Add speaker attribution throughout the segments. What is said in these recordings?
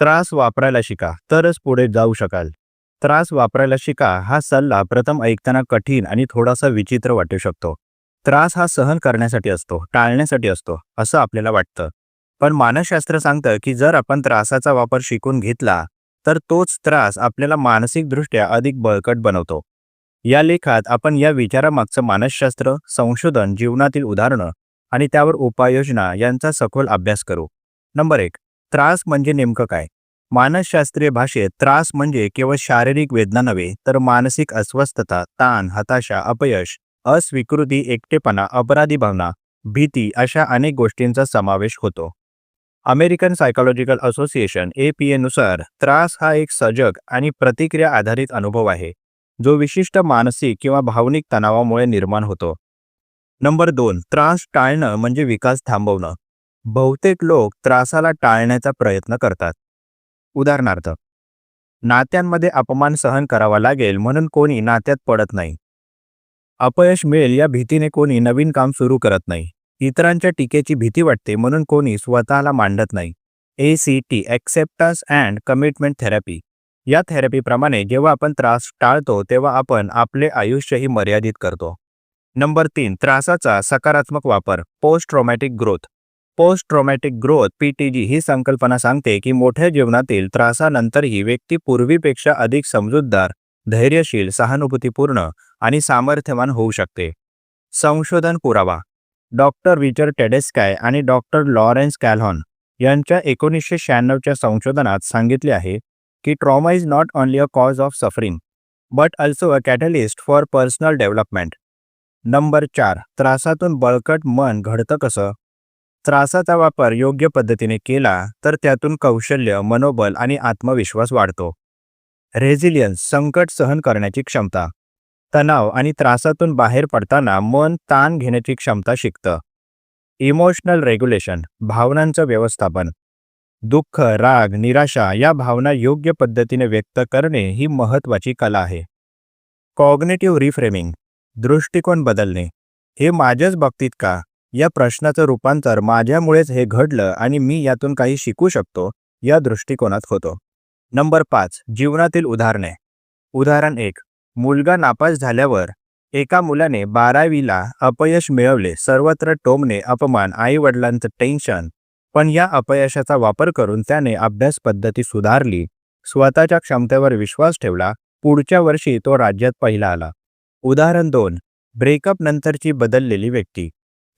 Speaker 1: त्रास वापरायला शिका तरच पुढे जाऊ शकाल. त्रास वापरायला शिका हा सल्ला प्रथम ऐकताना कठीण आणि थोडासा विचित्र वाटू शकतो. त्रास हा सहन करण्यासाठी असतो टाळण्यासाठी असतो असं आपल्याला वाटतं. पण मानसशास्त्र सांगतं की जर आपण त्रासाचा वापर शिकून घेतला तर तोच त्रास आपल्याला मानसिकदृष्ट्या अधिक बळकट बनवतो. या लेखात आपण या विचारामागचं मानसशास्त्र संशोधन जीवनातील उदाहरणं आणि त्यावर उपाययोजना यांचा सखोल अभ्यास करू. नंबर एक त्रास म्हणजे नेमकं काय? मानसशास्त्रीय भाषेत त्रास म्हणजे केवळ शारीरिक वेदना नव्हे तर मानसिक अस्वस्थता ताण हताशा अपयश अस्वीकृती एकटेपणा अपराधी भावना भीती अशा अनेक गोष्टींचा समावेश होतो. American psychological association A P एनुसार त्रास हा एक सजग आणि प्रतिक्रिया आधारित अनुभव आहे जो विशिष्ट मानसिक किंवा भावनिक तणावामुळे निर्माण होतो. नंबर दोन त्रास टाळणं म्हणजे विकास थांबवणं. बहुतेक लोक त्रासाला टाळण्याचा प्रयत्न करतात. उदाहरणार्थ नात्यांमध्ये अपमान सहन करावा लागेल म्हणून कोणी नात्यात पडत नाही. अपयश मिळेल या भीतीने कोणी नवीन काम सुरू करत नाही. इतरांच्या टीकेची भीती वाटते म्हणून कोणी स्वतःला मांडत नाही. A C T acceptance and commitment therapy या थेरपीप्रमाणे जेव्हा आपण त्रास टाळतो तेव्हा आपण आपले आयुष्यही मर्यादित करतो. नंबर तीन त्रासाचा सकारात्मक वापर post traumatic growth post traumatic growth PTG ही संकल्पना सांगते की मोठ्या जीवनातील त्रासानंतरही व्यक्ती पूर्वीपेक्षा अधिक समजूतदार धैर्यशील सहानुभूतीपूर्ण आणि सामर्थ्यवान होऊ शकते. संशोधन पुरावा. डॉक्टर रिचर्ड टेडेस्काय आणि डॉक्टर लॉरेन्स कॅल्हॉन यांच्या एकोणीसशे शहाण्णवच्या संशोधनात सांगितले आहे की trauma is not only a cause of suffering but also a catalyst for personal development. Number चार त्रासातून बळकट मन घडतं कसं? त्रासाचा वापर योग्य पद्धतीने केला तर त्यातून कौशल्य मनोबल आणि आत्मविश्वास वाढतो. रेझिलियन्स संकट सहन करण्याची क्षमता. तणाव आणि त्रासातून बाहेर पडताना मन ताण घेण्याची क्षमता शिकतं. इमोशनल रेग्युलेशन भावनांचं व्यवस्थापन. दुःख राग निराशा या भावना योग्य पद्धतीने व्यक्त करणे ही महत्त्वाची कला आहे. कॉग्नेटिव्ह रिफ्रेमिंग दृष्टिकोन बदलणे. हे माझ्याच बाबतीत का? या प्रश्नाचं रूपांतर माझ्यामुळेच हे घडलं आणि मी यातून काही शिकू शकतो या दृष्टिकोनात होतो. नंबर पाच जीवनातील उदाहरणे. उदाहरण एक मुलगा नापास झाल्यावर एका मुलाने बारावीला अपयश मिळवले सर्वत्र टोमने अपमान आईवडिलांचं टेन्शन. पण या अपयशाचा वापर करून त्याने अभ्यास पद्धती सुधारली स्वतःच्या क्षमतेवर विश्वास ठेवला पुढच्या वर्षी तो राज्यात पहिला आला. उदाहरण दोन ब्रेकअप नंतरची बदललेली व्यक्ती.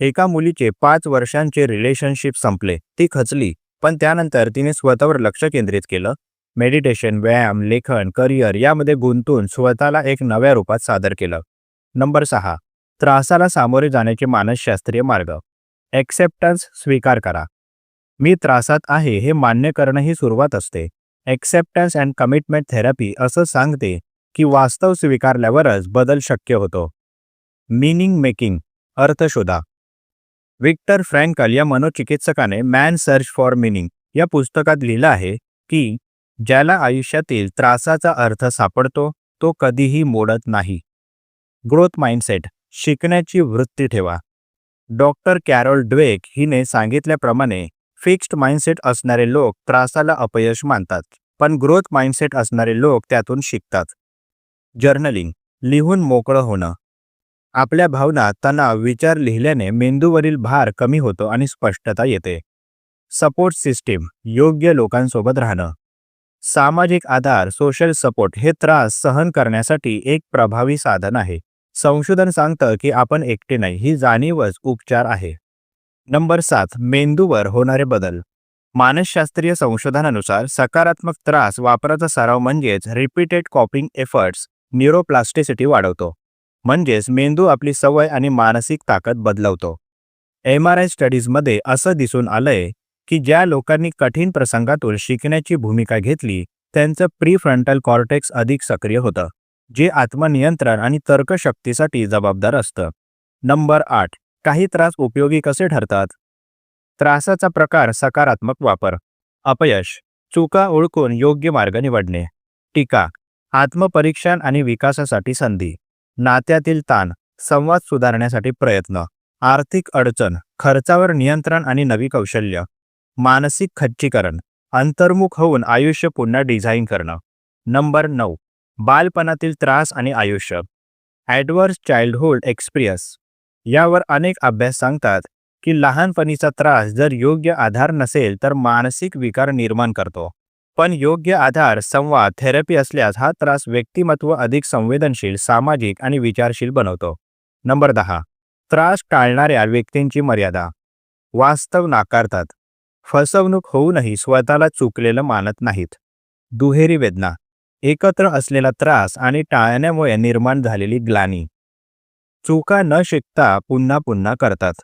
Speaker 1: एका मुलीचे पाच वर्षांचे रिलेशनशिप संपले. ती खचली पण त्यानंतर तिने स्वतःवर लक्ष केंद्रित केलं. मेडिटेशन व्यायाम लेखन करिअर यामध्ये गुंतून स्वतःला एक नव्या रूपात सादर केलं. नंबर सहा त्रासाला सामोरे जाण्याचे मानसशास्त्रीय मार्ग. ॲक्सेप्टन्स स्वीकार करा. मी त्रासात आहे हे मान्य करणं ही सुरुवात असते. ॲक्सेप्टन्स अँड कमिटमेंट थेरपी असं सांगते की वास्तव स्वीकारल्यावरच बदल शक्य होतो. मिनिंग मेकिंग अर्थ शोधा. विक्टर फ्रँकल या मनोचिकित्सकाने मॅन सर्च फॉर मिनिंग या पुस्तकात लिहिलं आहे की ज्याला आयुष्यातील त्रासाचा अर्थ सापडतो तो कधीही मोडत नाही. ग्रोथ माइंडसेट शिकण्याची वृत्ती ठेवा. डॉक्टर कॅरोल ड्वेक हिने सांगितल्याप्रमाणे फिक्स्ड माइंडसेट असणारे लोक त्रासाला अपयश मानतात पण ग्रोथ माइंडसेट असणारे लोक त्यातून शिकतात. जर्नलिंग लिहून मोकळं होणं. आपल्या भावना तणाव विचार लिहिल्याने मेंदूवरील भार कमी होतो आणि स्पष्टता येते. सपोर्ट सिस्टीम योग्य लोकांसोबत राहणं. सामाजिक आधार सोशल सपोर्ट हे त्रास सहन करण्यासाठी एक प्रभावी साधन आहे. संशोधन सांगतं की आपण एकटे नाही ही जाणीवच उपचार आहे. नंबर सात मेंदूवर होणारे बदल. मानसशास्त्रीय संशोधनानुसार सकारात्मक त्रास वापराचा सराव म्हणजेच रिपीटेड कॉपिंग एफर्ट्स न्यूरोप्लास्टिसिटी वाढवतो. म्हणजेच मेंदू आपली सवय आणि मानसिक ताकद बदलवतो. एम आर आय स्टडीजमध्ये असं दिसून आलंय की ज्या लोकांनी कठीण प्रसंगातून शिकण्याची भूमिका घेतली त्यांचं प्रीफ्रंटल कॉर्टेक्स अधिक सक्रिय होतं जे आत्मनियंत्रण आणि तर्कशक्तीसाठी जबाबदार असतं. नंबर आठ काही त्रास उपयोगी कसे ठरतात? त्रासाचा प्रकार सकारात्मक वापर. अपयश चुका ओळखून योग्य मार्ग निवडणे. टीका आत्मपरीक्षण आणि विकासासाठी संधी. नात्यातील ताण संवाद सुधारण्यासाठी प्रयत्न आर्थिक अडचण खर्चावर नियंत्रण आणि नवी कौशल्य मानसिक खच्चीकरण अंतर्मुख होऊन आयुष्य पुन्हा डिझाईन करणं. नंबर नऊ बालपणातील त्रास आणि आयुष्य. ॲडवर्स चाइल्डहूड एक्सपिरियन्स यावर अनेक अभ्यास सांगतात की लहानपणीचा त्रास जर योग्य आधार नसेल तर मानसिक विकार निर्माण करतो. पण योग्य आधार संवाद थेरपी असल्यास हा त्रास व्यक्तिमत्व अधिक संवेदनशील सामाजिक आणि विचारशील बनवतो. नंबर दहा त्रास टाळणाऱ्या व्यक्तींची मर्यादा. वास्तव नाकारतात. फसवणूक होऊनही स्वतःला चुकलेलं मानत नाहीत. दुहेरी वेदना एकत्र असलेला त्रास आणि टाळण्यामुळे निर्माण झालेली ग्लानी. चुका न शिकता पुन्हा पुन्हा करतात.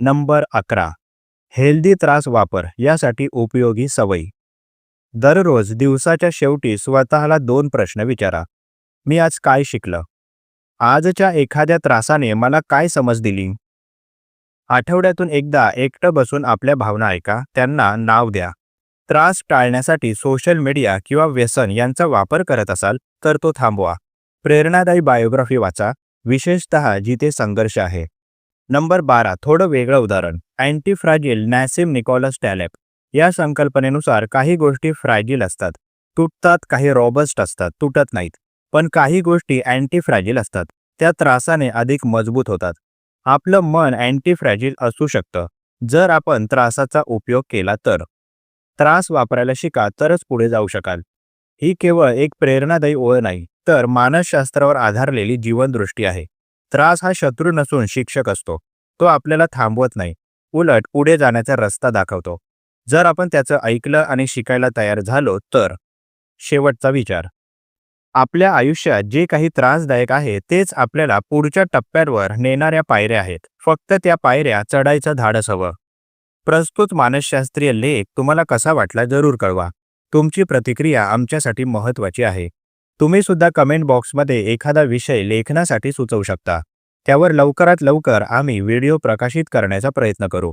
Speaker 1: नंबर अकरा हेल्दी त्रास वापर यासाठी उपयोगी सवयी. दररोज दिवसाच्या शेवटी स्वतःला दोन प्रश्न विचारा. मी आज काय शिकलं? आजच्या एखाद्या त्रासाने मला काय समज दिली? आठवड्यातून एकदा एकटं बसून आपल्या भावना ऐका त्यांना नाव द्या. त्रास टाळण्यासाठी सोशल मीडिया किंवा व्यसन यांचा वापर करत असाल तर तो थांबवा. प्रेरणादायी बायोग्राफी वाचा विशेषतः जिथे संघर्ष आहे. नंबर बारा थोडं वेगळं उदाहरण. Antifragile Nassim Nicholas Taleb. या संकल्पनेनुसार काही गोष्टी फ्रॅजिल असतात. तुटतात काही रॉबस्ट असतात तुटत नाहीत. पण काही गोष्टी अँटी फ्रॅजिल असतात. त्या त्रासाने अधिक मजबूत होतात. आपलं मन अँटी फ्रॅजिल असू शकतं. जर आपण त्रासाचा उपयोग केला तर. त्रास वापरायला शिका तरच पुढे जाऊ शकाल. ही केवळ एक प्रेरणादायी ओळ नाही तर मानसशास्त्रावर आधारलेली जीवनदृष्टी आहे. त्रास हा शत्रू नसून शिक्षक असतो. तो आपल्याला थांबवत नाही. उलट पुढे जाण्याचा रस्ता दाखवतो. जर आपण त्याचं ऐकलं आणि शिकायला तयार झालो तर शेवटचा विचार. आपल्या आयुष्यात जे काही त्रासदायक आहे तेच आपल्याला पुढच्या टप्प्यांवर नेणाऱ्या पायऱ्या आहेत. फक्त त्या पायऱ्या चढायचं धाडस हवं. प्रस्तुत मानसशास्त्रीय लेख तुम्हाला कसा वाटला जरूर कळवा. तुमची प्रतिक्रिया आमच्यासाठी महत्त्वाची आहे. तुम्ही सुद्धा कमेंट बॉक्समध्ये एखादा विषय लेखनासाठी सुचवू शकता. त्यावर लवकरात लवकर आम्ही व्हिडिओ प्रकाशित करण्याचा प्रयत्न करू.